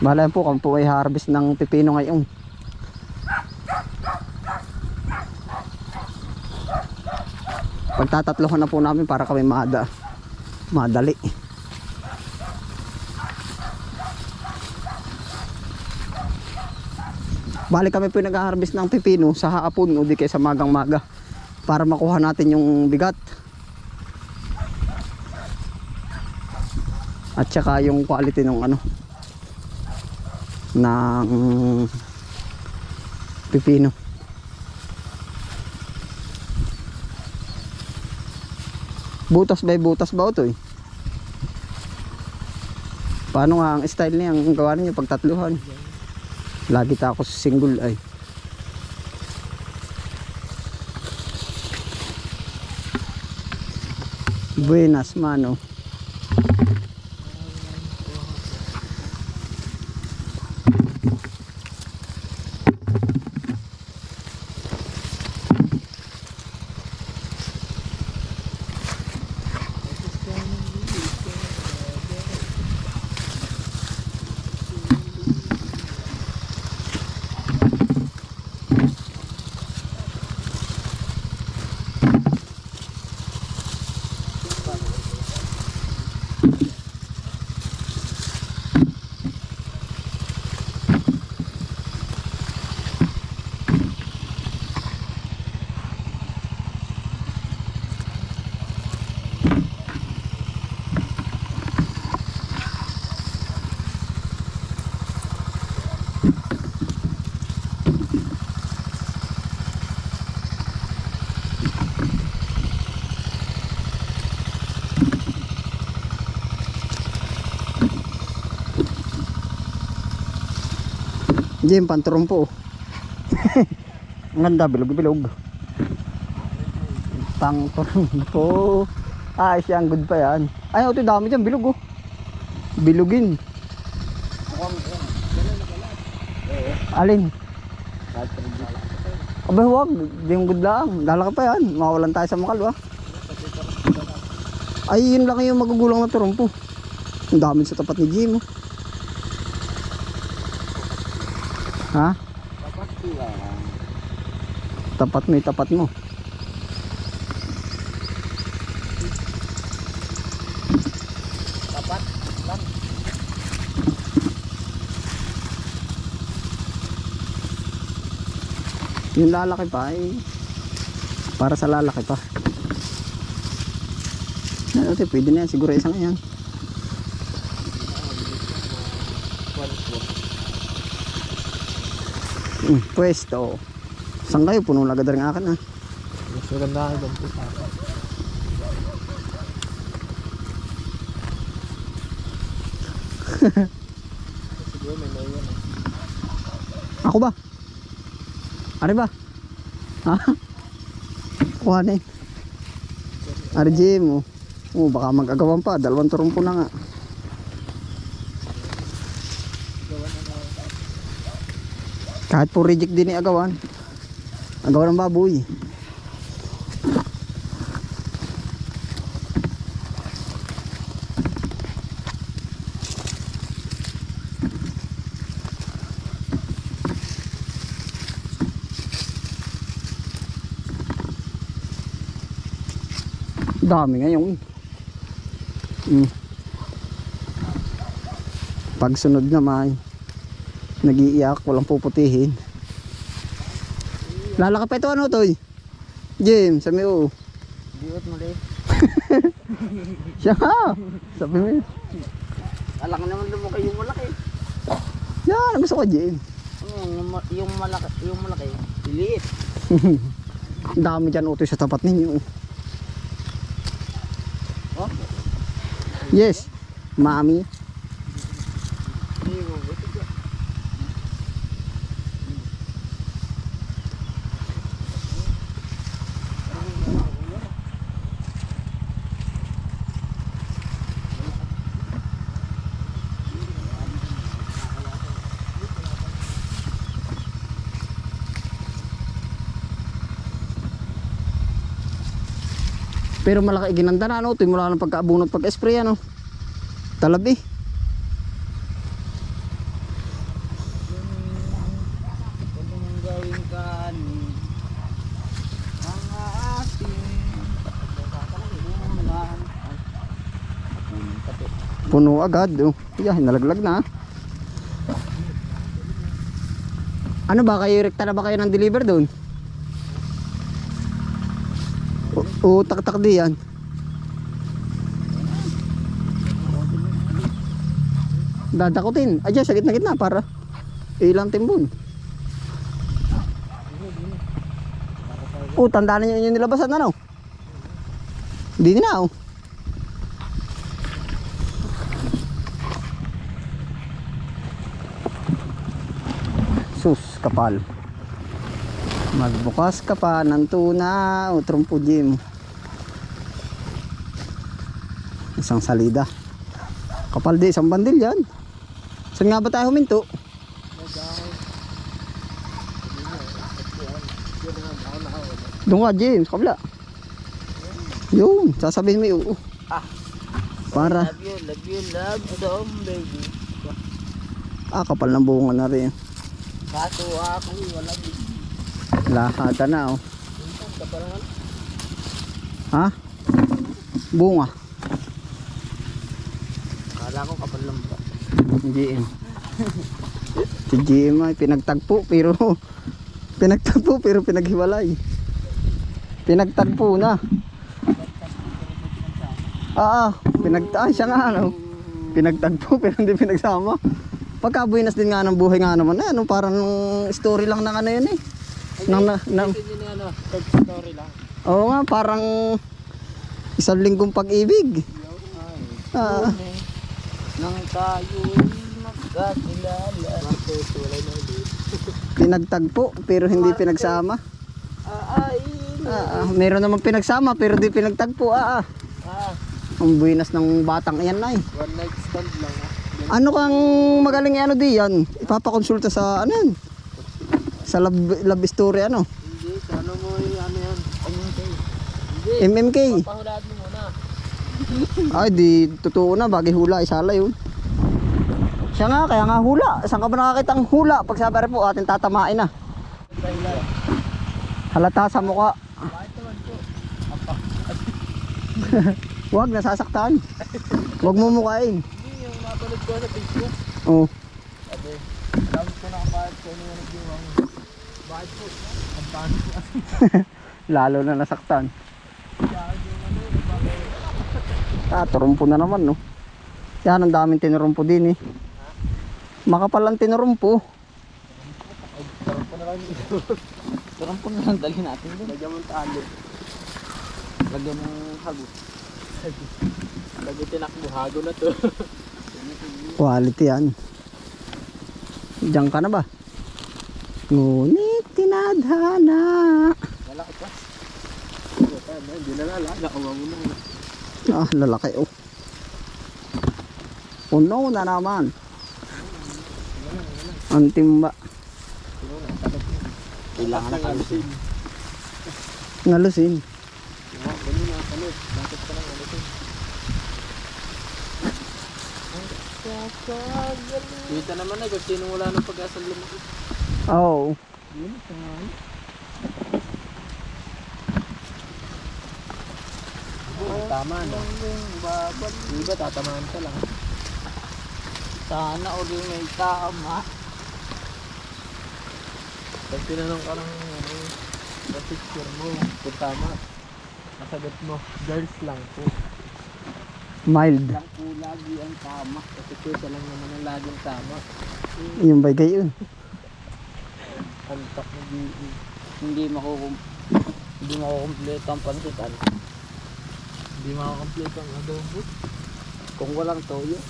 Bala yan po kung po ay harvest ng pipino ngayon. Pagtatatlohan na po namin para kami mada, madali. Balik kami po nag-harvest ng pipino sa hapon o di kaya sa magang maga para makuha natin yung bigat. At saka yung quality ng ano ng pipino. Butas by butas ba ito eh? Paano nga ang style niya ang gawa niyo pag tatluhan? Lagi ta ako sa single ay. Buenas mano. Jim, panturong po. Ang ganda, bilog-bilog. Pangturong po. Ah, siyang good pa yan. Ay, ito dami dyan, bilog oh. Bilugin. Alin? Aba, huwag. Di yung good lang. Lalaki pa yan. Mawalan tayo sa makal, ah. Ay, yun lang yung magugulang na turong po. Ang dami sa tapat ni Jim, oh. Ha? Tapat mo, tapat mo. Tapat lang. Yung lalaki pa ay para sa lalaki pa. Ano ito, pwede na yan. Siguro isang yan. Hmm, pwesto. Saan kayo? Puno na agad rin akin ha. Mas maganda ka dyan po sa akin. Siguro may naiwan eh. Ako ba? Ari ba? Ha? Kuha na eh. Ari Jim, oh. Oh, baka mag-agawan pa. Dalawang turong po na nga. Kahit po reject din agawan. Agawan ng baboy. Dami ngayon. Mm. Pag sunod naman, nagiiyak, walang puputihin. Lalaki pa ito ano to Jim, sabi mo. Diot mo rin. Siya. Sabi mo. yun. Alam naman lumaki yung malaki. Yan, gusto ko Jim. Ano, yung, ma- yung malaki, yung malaki. Ang dami dyan utoy sa tapat ninyo. Oh, Yes, mami. Pero malaki ginanda na no, timula ng pagkaabunot pag-spray ano. Talabi. Puno agad, oh. Yeah, nalaglag na. Ah. Ano ba kayo, rekta na ba kayo ng deliver doon? O, tak-tak di yan. Dadakutin. Ay, sa gitna-gitna para ilang timbun. Oh, tandaan niyo yung nilabasan ano? Hindi na oh. Sus, kapal. Magbukas ka pa ng tuna o trumpo gym. Isang salida. Kapal di, isang bandil yan. Saan nga ba tayo huminto? Doon ka, James, kabla. Yun, sasabihin mo yung. Ah. Para, Love you, love you, love some baby. ah, kapal ng bunga na rin. Kaso ako, wala din. Lahata na, oh. Ha? Bunga. Kala ko kapal lang ba? GM. si GM ay pinagtagpo pero pinagtagpo pero pinaghiwalay. Pinagtagpo na. Ah, ah, pinag ah, siya nga ano. Pinagtagpo pero hindi pinagsama. Pagkabuinas din nga ng buhay nga naman eh, ano, parang story lang ng ano yun eh. Nang, na, nang, ano, story lang. oo nga, parang isang linggong pag-ibig. Ah, Nang tayo magkakilala. Marcos, wala na ulit. pinagtagpo pero hindi pinagsama. Ay, Ah, ah, meron naman pinagsama pero di pinagtagpo. Ah, ah. ah, Ang buinas ng batang iyan na eh. one night stand lang ah. Ano kang magaling ano di yan? Ipapakonsulta sa ano yan? Sa love, love story ano? Hindi, sa ano mo yung ano yan? MMK. MMK. muna. Ay di totoo na bagay hula isala yun. Siya nga kaya nga hula. Saan ka ba nakakita ang hula? Pag sabi po atin tatamain na. Halata sa mukha. Huwag nasasaktan. Huwag mo mukain. Hindi, yung napanood ko sa Facebook. Oh. Sabi, alam ko na kung bakit ko ano yung nagdiwa mo. Bakit po? Ang. Lalo na nasaktan. Kaya ano? Ah, turumpo na naman, no? Yan, ang daming tinurumpo din, eh. Makapal ang tinurumpo. Sarap po na lang dito. Sarap po na lang dali natin. Lagyan mo ng talo. Lagyan mo hago. Lagyan tinakbo, hago na to. Quality yan. Diyan ka na ba? Ngunit tinadhana. Malaki pa. Hindi na lalaga. Kawa mo na. Ah, lalaki, oh. Puno na naman. Ang timba. Kailangan. Bakit ka lang kalusin? Kita naman na kung sino wala ng pag-asal lumaki. Oo. Yun, pangalan. Tama na. Hindi ba tatamaan ka lang? Sana uli may tama. Pag tinanong ka ng ano, sa picture mo, kung tama, nasagot mo, girls lang po. Mild. Lang po lagi ang tama. Kasi kuya lang naman ang laging tama. Yung bagay yun. Antak na di hindi makukum hindi makukumpleto ang pansitan. Hindi makukumpleto ang adobo. Kung walang toyo,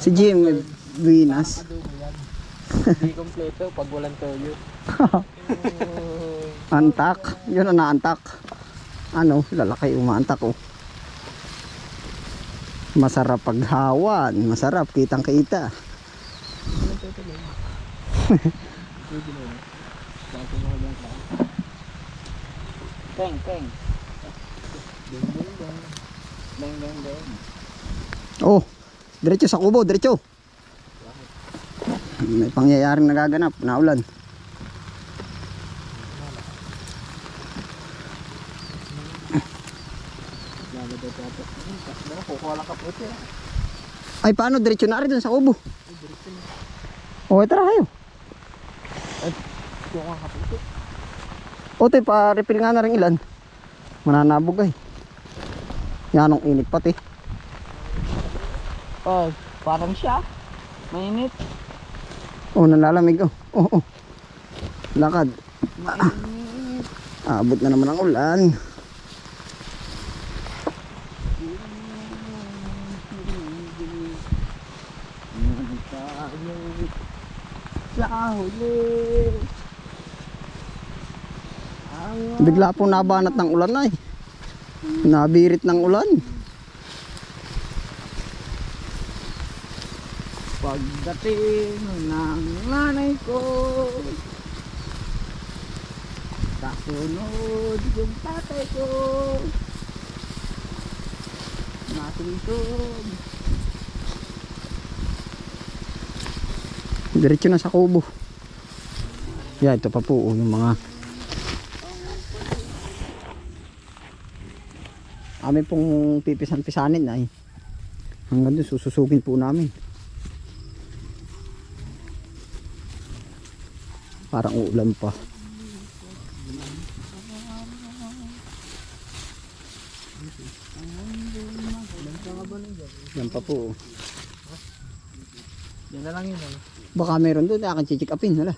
Si Jim, Venus. adobo yan. Hindi kompleto pag walang toyo. Antak. Yun ang naantak. Ano, lalaki umaantak oh. Masarap paghawan. Masarap kitang kita. Pwede na Ding, ding, ding. Oh, diretso sa kubo, diretso. May pangyayaring nagaganap, naulan. Ay, paano? Diretso na rin dun sa kubo. O, tara kayo. Kung ang kapuso. O, te, pa-refill nga na rin ilan. Mananabog ay. Yan ang init pati. Oh, parang siya. Mainit. O, nalalamig. Oh, oh, oh. Lakad. Ah, abot na naman ang ulan. Sa huli. Bigla po nabanat ng ulan ay. Nabirit ng ulan. Pagdating ng nanay ko Kasunod yung tatay ko Natungtong Diretso na sa kubo. Yeah, ito pa po oh, yung mga Amin pong pipisan-pisanin ay hanggang doon sususugin po namin. Parang uulan pa. Yan pa po. Yan na lang yun ano Baka meron doon, akin chichik upin, wala.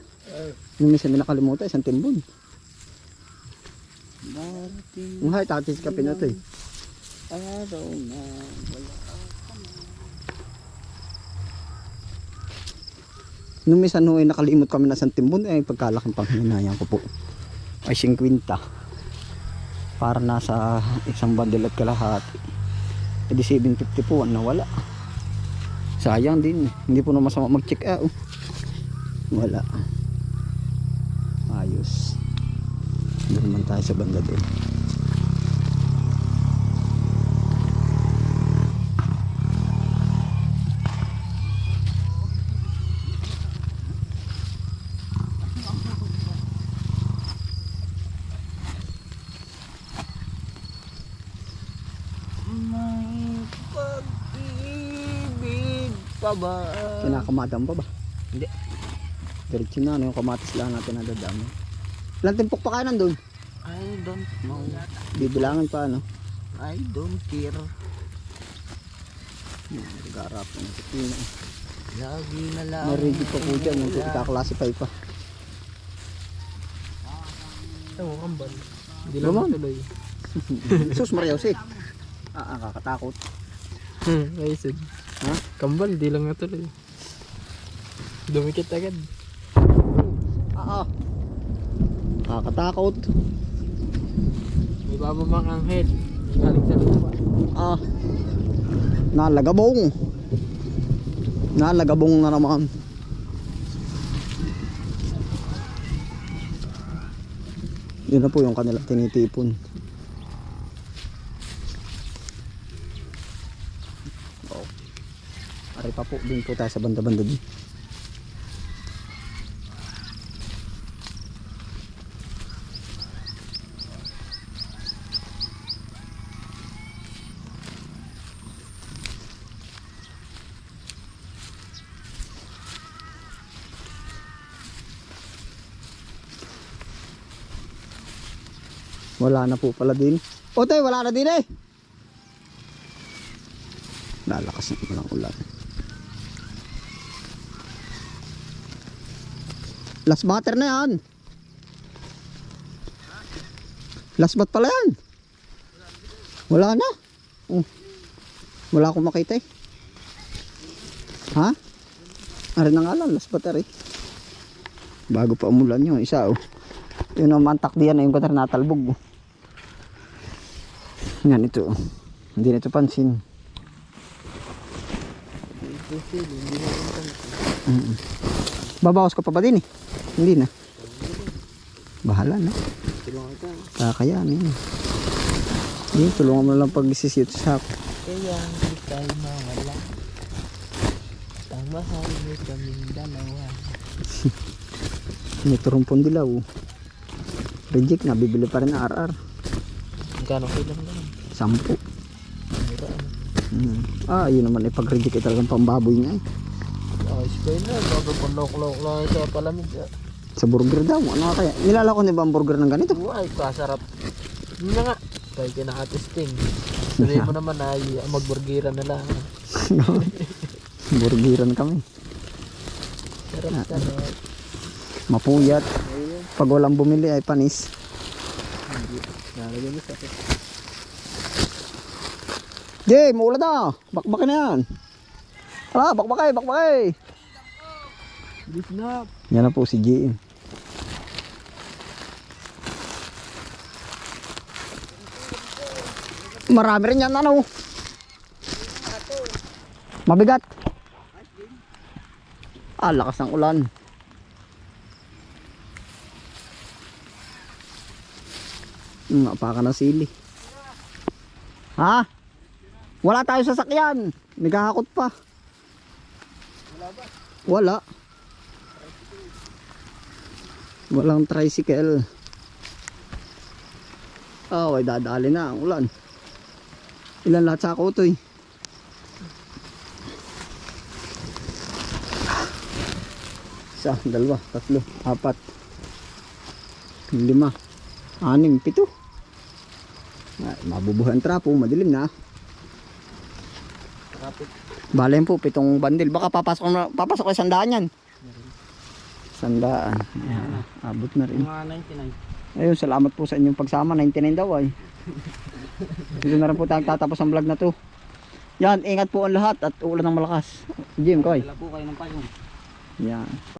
Yung minsan may nakalimutan, isang timbon. Darating Yung height, akin chichik eh. araw na wala Nung minsan ho, ay nakalimot kami na isang timbon, eh pagkalaking panghinayan ko po. Ay 50. Para nasa isang bundle at kalahati. E di 750 po, ang nawala. Sayang din, hindi po na masama mag-check out. Wala. Ayos. Doon naman tayo sa banda din. May pag-ibig pa ba? Kinakamadam pa ba? Hindi. Diretso na, ano yung kamatis lang natin nadadami. Ilang timpok pa kayo nandun? I don't know. Bibilangan pa, ano? I don't care. Nag-aarap na sa pino. Lagi na lang. May pa po dyan, yung ika-classify pa. Ewan kambal. Hindi lang Naman. tuloy. Sus, Maria Jose. Ah, ah, kakatakot. Hmm, ayun. Ha? Kambal, di lang natuloy. Dumikit agad. Ah, ah. Kakatakot. May babamang anghel. Galing sa lupa. Ah. Nalagabong. Nalagabong na naman. Yun na po yung kanilang tinitipon. Oh. Pa po, tayo sa banda-banda din. Wala na po pala din. O tayo, wala na din eh. Lalakas na ang ulan. Last batter na yan. Last bat pala yan. Wala na. Oh. Wala akong makita eh. Ha? Ari na nga lang, last batter eh. Bago pa umulan yung isa oh. Yun ang mantak diyan na yung katar natalbog. Oh. Yan ito. oh. Hindi na ito pansin. Mm. Babawas ka pa ba din eh? Hindi na. Bahala na. Tulungan ka. Kakayanin. Hindi, tulungan mo lang pag isisiyot sa ako. Kaya hindi tayo mawala. Tamahal mo kaming dalawa. May turumpon dilaw. Reject na, bibili pa rin ng RR. Magkano kailan naman? Sampu. Mura ano. Hmm. Ah, yun naman eh. Pag reject eh talagang pambaboy niya eh. Ayos pa yun na. Bago panlok-lok lang sa palamig. ah. Sa burger daw. Ano nga kaya? Nilalako niya ba ang burger ng ganito? Ay, kasarap. Yun na nga. Kaya kinakatesting. Sabi mo naman ay magburgiran na lang. Burgeran kami. Sarap sarap. Mapuyat. Pag walang bumili ay panis. Hindi. Nalagyan mo sa. Jay, maula na. Bakbakin na yan. Ah, bakbakay, bakbakay. Bilis na. Yan na po si JM. Marami rin yan ano. Mabigat. Ah, lakas ng ulan. Napaka na sili. Ha? Wala tayo sa sakyan. Nagkakakot pa. Wala. Walang tricycle. Oh, ay dadali na ang ulan. Ilan lahat sa ako eh. Isa, dalawa, tatlo, apat, lima, anim, pito. Ay, mabubuhay ang trapo, madilim na. Traffic. Balen po, pitong bandil. Baka papasok papasok ay sandaan yan. Sandaan. Ayan, abot na rin. Mga 99. Ayun, salamat po sa inyong pagsama. 99 daw ay. Dito na rin po tayong tatapos ang vlog na to. Yan, ingat po ang lahat at ulan ng malakas. Jim, koy. Wala po kayo ng payong. Yan.